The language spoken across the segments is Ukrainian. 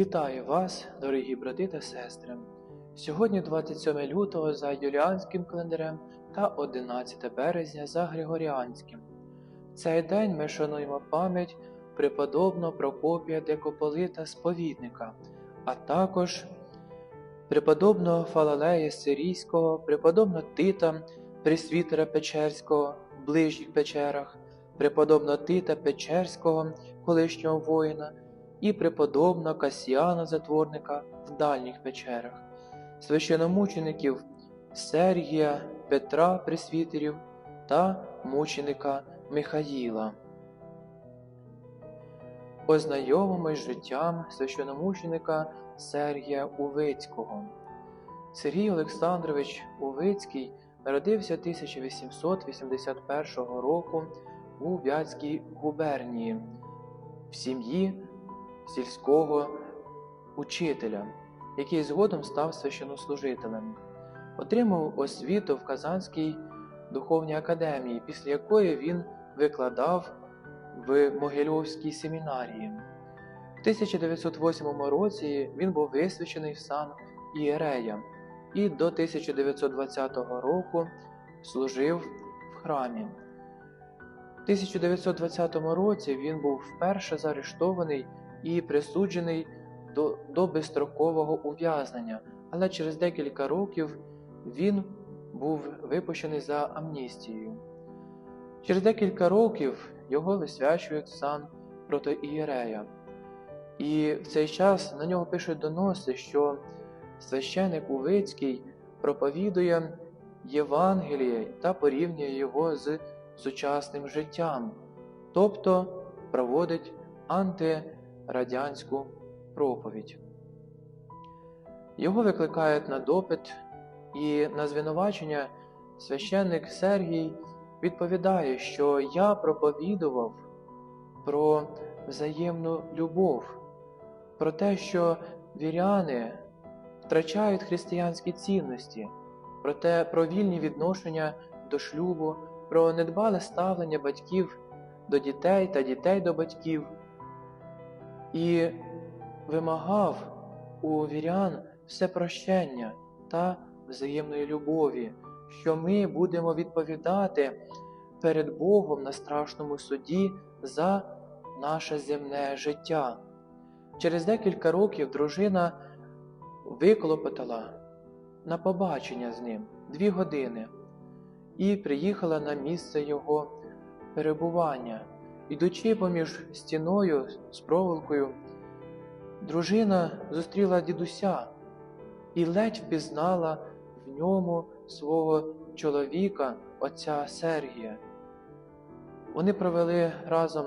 Вітаю вас, дорогі брати та сестри. Сьогодні 27 лютого за юліанським календарем та 11 березня за Григоріанським. В цей день ми шануємо пам'ять преподобного Прокопія Декополита Сповідника, а також преподобного Фалалея Сирійського, преподобного Тита, пресвітера Печерського в ближніх печерах, преподобного Тита Печерського, колишнього воїна і преподобного Касіана Затворника в дальніх печерах, священомучеників Сергія, Петра Пресвітерів та мученика Михаїла. Ознайомимось з життям священомученика Сергія Увицького. Сергій Олександрович Увицький народився 1881 року у Вятській губернії в сім'ї сільського учителя, який згодом став священнослужителем. Отримав освіту в Казанській духовній академії, після якої він викладав в Могильовській семінарії. В 1908 році він був висвячений в сан Ієрея і до 1920 року служив в храмі. В 1920 році він був вперше заарештований і присуджений до, до безстрокового ув'язнення, але через декілька років він був випущений за амністією. Через декілька років його висвячують сан протоієрея. І в цей час на нього пишуть доноси, що священик Увицький проповідує Євангеліє та порівнює його з сучасним життям, тобто проводить антирадянську проповідь. Його викликають на допит, і на звинувачення священник Сергій відповідає, що я проповідував про взаємну любов, про те, що віряни втрачають християнські цінності, про те, про вільні відношення до шлюбу, про недбале ставлення батьків до дітей та дітей до батьків, і вимагав у вірян все прощення та взаємної любові, що ми будемо відповідати перед Богом на страшному суді за наше земне життя. Через декілька років дружина виклопотала на побачення з ним дві години і приїхала на місце його перебування. Ідучи поміж стіною з проволокою, дружина зустріла дідуся і ледь впізнала в ньому свого чоловіка, отця Сергія. Вони провели разом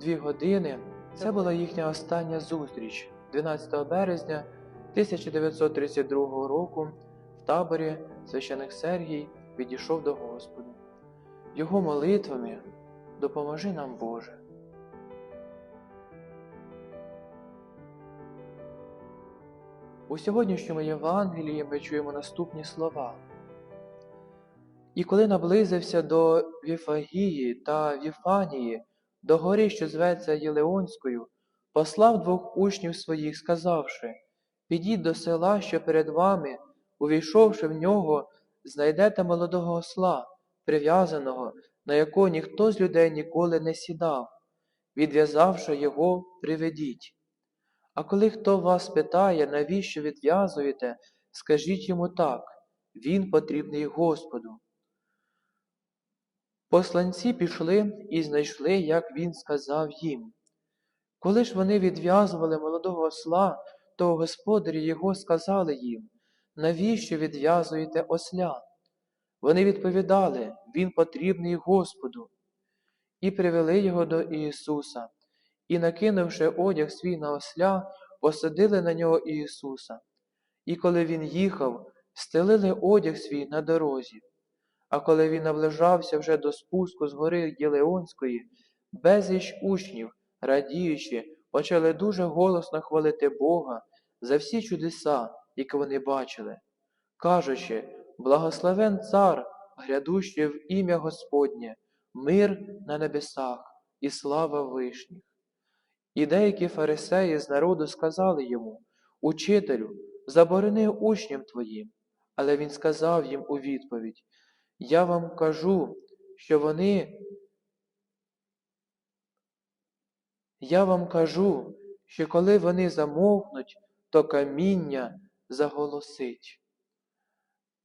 дві години. Це була їхня остання зустріч 12 березня 1932 року в таборі священик Сергій підійшов до Господа. Його молитвами допоможи нам, Боже. У сьогоднішньому Євангелії ми чуємо наступні слова. І коли наблизився до Віфагії та Віфанії, до гори, що зветься Єлеонською, послав двох учнів своїх, сказавши Підіть до села, що перед вами, увійшовши в нього, знайдете молодого осла, прив'язаного, на якого ніхто з людей ніколи не сідав. Відв'язавши його, приведіть. А коли хто вас питає, навіщо відв'язуєте, скажіть йому так він потрібний Господу. Посланці пішли і знайшли, як він сказав їм. Коли ж вони відв'язували молодого осла, то господарі його сказали їм, навіщо відв'язуєте осля? Вони відповідали, Він потрібний Господу, і привели його до Ісуса, і, накинувши одяг свій на осля, посадили на нього Ісуса. І коли він їхав, стелили одяг свій на дорозі. А коли він наближався вже до спуску з гори Єлеонської, безліч учнів, радіючи, почали дуже голосно хвалити Бога за всі чудеса, які вони бачили, кажучи, Благословен цар, грядущий в ім'я Господнє, мир на небесах і слава вишніх. І деякі фарисеї з народу сказали йому, Учителю, заборони учням твоїм. Але він сказав їм у відповідь, Я вам кажу, що вони Я вам кажу, що коли вони замовкнуть, то каміння заголосить.